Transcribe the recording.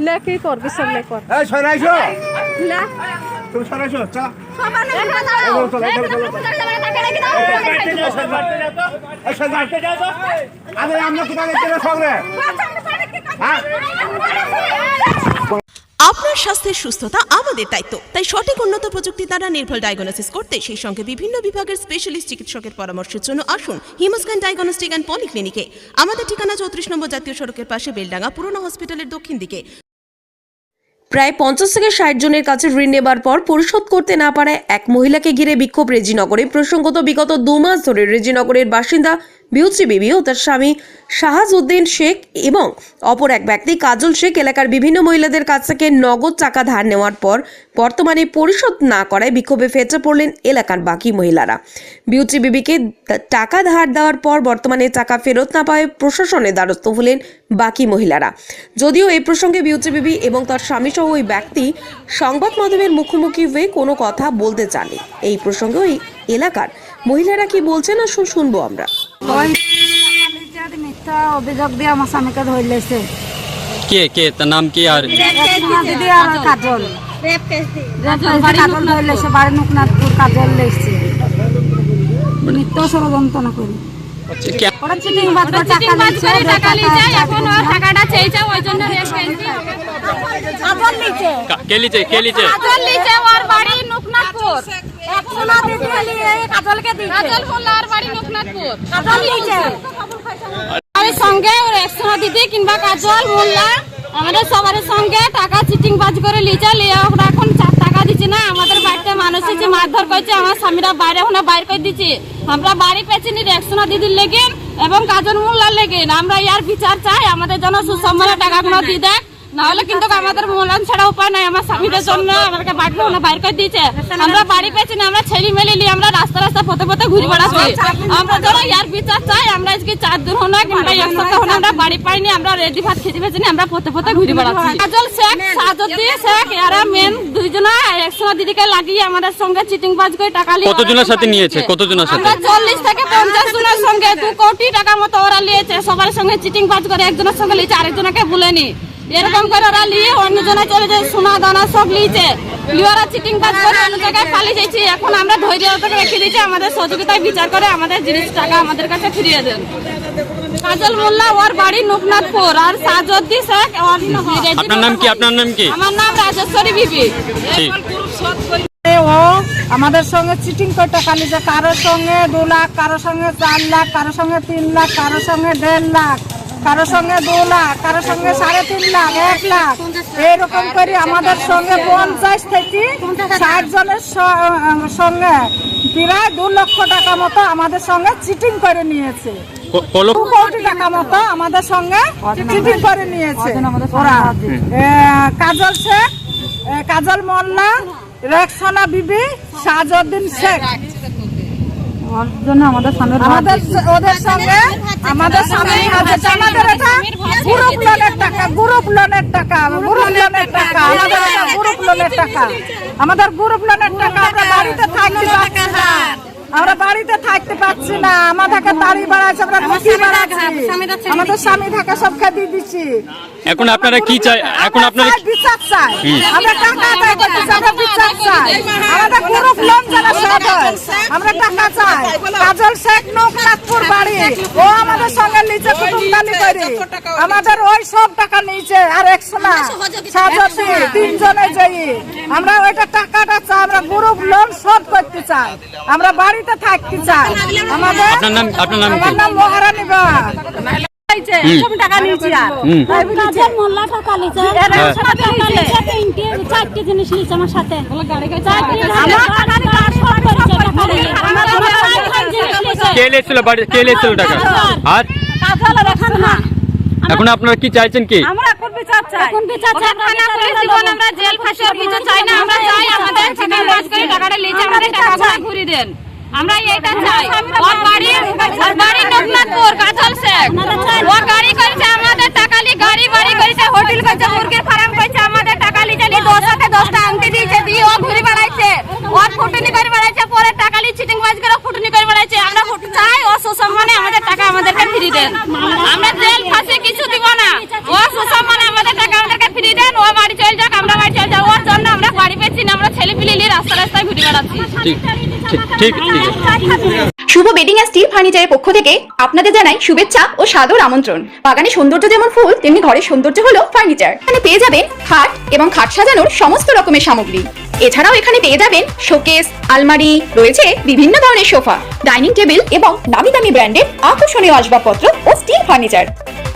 লে কি করবি সব লে কর। এই সরাইছো লে তুমি সরাইছো চা। এই সরাই আরে আমরা কোথায় গেছি রে সব রে হ্যাঁ। আপনার স্বাস্থ্যের সুস্থতা আমাদের দায়িত্ব। তাই সঠিক উন্নত প্রযুক্তি দ্বারা নির্ভুল ডায়াগনোসিস করতে সেই সঙ্গে বিভিন্ন বিভাগের স্পেশালিস্ট চিকিৎসকের পরামর্শের জন্য আসুন হিমোস্ক্যান ডায়াগনস্টিক অ্যান্ড পলিক্লিনিকে আমাদের ঠিকানা চৌত্রিশ নম্বর জাতীয় সড়কের পাশে বেলডাঙ্গা পুরনো হসপিটালের দক্ষিণ দিকে। প্রায় পঞ্চাশ থেকে ষাট জনের কাছে ঋণ নেবার পর পরিশোধ করতে না পারায় এক মহিলাকে ঘিরে বিক্ষোভ রেজিনগরে। প্রসঙ্গত বিগত দু মাস ধরে রেজিনগরের বাসিন্দা বিউত্রি বিবি ও তার স্বামী শাহাজ উদ্দিন শেখ এবং অপর এক ব্যক্তি কাজল শেখ এলাকার বিভিন্ন মহিলাদের কাছ থেকে নগদ টাকা ধার নেওয়ার পর বর্তমানে পরিশোধ না করায় বিক্ষোভে ফেটে পড়লেন এলাকার বাকি মহিলারা। বিউত্রি বিবিকে টাকা ধার দেওয়ার পর বর্তমানে টাকা ফেরত না পাওয়ায় প্রশাসনের দ্বারস্থ হলেন বাকি মহিলারা। যদিও এই প্রসঙ্গে বিউত্রি বিবি এবং তার স্বামী সহ ওই ব্যক্তি সংবাদ মাধ্যমের মুখোমুখি হয়ে কোনো কথা বলতে চাননি। এই প্রসঙ্গে ওই এলাকার মহিলারা কি বলছেন আসুন শুনব আমরা। ওই মিথ্যা অভিযোগ দিয়ে আমার স্বামীকে ধরে লেছে কে কে? তার নাম কি আর? দিদি আর কাজল। কাজল ধরে বাড়ি নুকনাথপুর কাজল লেছে মিথ্যা ষড়যন্ত্র করে। কে- ওরা চিটিং বাদ করে টাকা নিচ্ছে টাকা নিচ্ছে এখন ওর টাকাটা চেয়েছে ওই জন্য রেট পেয়েছি কাজল নিচ্ছে কা- কে লিচে কে লিচে ওর বাড়ি নুকনাথপুর সোনা দিদি কাজলকে দিচ্ছে কাজল মোল্লার বাড়ি নুকনাথপুর কাজল নিচ্ছে আর সঙ্গে ওর দিদি কিংবা কাজল মোল্লা আমাদের সবার সঙ্গে টাকা চিটিং বাজ করে লিচে লিয়ে ওরা এখন টাকা দিচ্ছে না। আমাদের বাড়িতে মানুষ এসে মারধর করছে আমার স্বামীরা বাইরে ওখানে বাইর করে দিচ্ছে। আমরা বাড়ি পেয়েছি নি একশো দিদির লেগেন এবং কাজল মোল্লার লেগেন আমরা ইয়ার বিচার চাই আমাদের জন্য সুসম্মানে টাকাগুলো দিয়ে দেখ নাহলে কিন্তু আমাদের মূল্যায়ন ছাড়া উপায় নাই আমার স্বামীদের জন্য আমাদেরকে বাড়ি ওখানে বাইর করে দিয়েছে। আমরা বাড়ি পেয়েছি না আমরা ছেলে মেলে নিয়ে আমরা রাস্তা রাস্তা পথে পথে ঘুরে বেড়াচ্ছি। আমরা যারা ইয়ার বিচার চাই আমরা আজকে চার দিন হলো কিংবা এক সপ্তাহ হলো আমরা বাড়ি পাইনি আমরা রেডি ভাত খেতে পেয়েছি না, আমরা পথে পথে ঘুরে বেড়াচ্ছি। কাজল শেখ সাজদ্দি শেখ এরা মেন দুইজনা একশো দিদিকে লাগিয়ে আমাদের সঙ্গে চিটিং বাজ করে টাকা নিয়ে কতজনের সাথে নিয়েছে? কতজনের সাথে? আমরা চল্লিশ থেকে পঞ্চাশ জনের সঙ্গে দু কোটি টাকা মতো ওরা নিয়েছে সবার সঙ্গে চিটিং বাজ করে একজনের সঙ্গে নিয়েছে আরেকজনকে ভুলেনি। এরকম করে ওরা নিয়ে অন্য জনে চলে যায় সোনা দানা সব নিয়েছে। নিয়ে ওরা চিটিং বাজ করে অন্য জায়গায় পালিয়ে যাচ্ছে এখন আমরা ধৈর্য ওদেরকে রেখে দিয়েছি আমাদের সহযোগিতায় বিচার করে আমাদের জিনিস টাকা আমাদের কাছে ফিরিয়ে দেন। কাজল মোল্লা ওর বাড়ি নুকনাথপুর আর সাজদ্দি শেখ ওর আপনার নাম কি? আপনার নাম কি? আমার নাম রাজেশ্বরী বিবি। ও আমাদের সঙ্গে চিটিং করে টাকা নিচ্ছে কারোর সঙ্গে দু লাখ কারোর সঙ্গে চার লাখ কারোর সঙ্গে তিন লাখ কারোর সঙ্গে দেড় লাখ। কারোর সঙ্গে দু লাখ কারও সঙ্গে সাড়ে তিন লাখ এক লাখ। এইরকম করে আমাদের সঙ্গে পঞ্চাশ থেকে ষাট জনের সঙ্গে প্রায় দু লক্ষ টাকা মতো আমাদের সঙ্গে চিটিং করে নিয়েছে। কোটি টাকা মতো আমাদের সঙ্গে চিটিং করে নিয়েছে। ওরা কাজল শেখ কাজল মোল্লা রেক্সনা বিবি শাহজউদ্দিন শেখ। আমাদের ওদের সঙ্গে আমাদের স্বামী আছে আমাদের এটা গ্রুপ লোনের টাকা গ্রুপ লোনের টাকা গ্রুপ লোনের টাকা আমাদের এটা গ্রুপ লোনের টাকা। আমাদের গ্রুপ লোনের টাকা আমরা বাড়িতে থাকতে পারছি না। আমরা বাড়িতে থাকতে পারছি না। আমাদেরকে তাড়ি বাড়াচ্ছে আমরা লুকি বাড়াচ্ছি। আমাদের স্বামী থাকে সব খেয়ে দিচ্ছি। এখন আপনারা কি চাই? এখন আপনারা বিচার চাই। আমরা টাকা আদায় করতে চাই আমরা বিচার চাই। আমাদের গ্রুপ লোন আমরা টাকা চাই। কাজল শেখ নৌকনাথপুর বাড়ি। ও আমাদের সঙ্গে নিচে কুটুমদানি করে। আমাদের ওই সব টাকা নিচে আর একশো না সাজাতে তিনজনে যাই। আমরা ওইটা টাকাটা চাই আমরা গ্রুপ লোন শোধ করতে চাই। আমরা বাড়িতে থাকতে চাই। আমাদের আপনার নাম মহারানী বা হুম। টাকা নিয়েছি আর মোল্লা টাকা লিছে হ্যাঁ। টাকা লিছে তিনটে চারটে জিনিস আমার সাথে কে লেছিল বাড়ি কে লেছিল টাকা আর এখন আপনারা কি চাইছেন কি আমরা এখন বিচার চাই এখন বিচার চাই থানা জীবন আমরা জেল ফাঁসির বিচার চাই না আমরা চাই আমাদের চিটিং বাজ করে টাকাটা লিছে আমাদের টাকাগুলো ঘুরিয়ে দেন আমরা এইটা চাই। ওর বাড়ি ওর বাড়ি নবনাথপুর কাজল শেখ। ও গাড়ি করেছে আমাদের টাকা লি গাড়ি বাড়ি করেছে হোটেল করেছে মুরগির ফার্ম করেছে আমাদের টাকা লিছে নি দশ দশটা আংটি দিয়েছে দিয়ে ও ঘুরে বেড়াইছে। ওর ফুটনি করে বেড়াইছে পরে টাকা লি চিটিং বাজ করে ফুটনি করে বেড়াইছে। আমরা চাই ও সুসম্মানে আমাদের টাকা আমাদেরকে ফিরিয়ে দেন। আমরা জেল ফাঁসি কিছু দিব না। ও সুসম্মানে আমাদের টাকা ঠিক ঠিক ঠিক ঠিক। শুভ বেডিং অ্যান্ড স্টিল ফার্নিচারের পক্ষ থেকে আপনাদের জানাই শুভেচ্ছা ও সাদর আমন্ত্রণ। বাগানে সৌন্দর্য যেমন ফুল তেমনি ঘরের সৌন্দর্য হলো ফার্নিচার। এখানে পেয়ে যাবেন খাট এবং খাট সাজানোর সমস্ত রকমের সামগ্রী। এছাড়াও এখানে পেয়ে যাবেন শোকেস আলমারি রয়েছে বিভিন্ন ধরনের সোফা ডাইনিং টেবিল এবং দামি দামি ব্র্যান্ডের আকর্ষণীয় আসবাবপত্র ও স্টিল ফার্নিচার।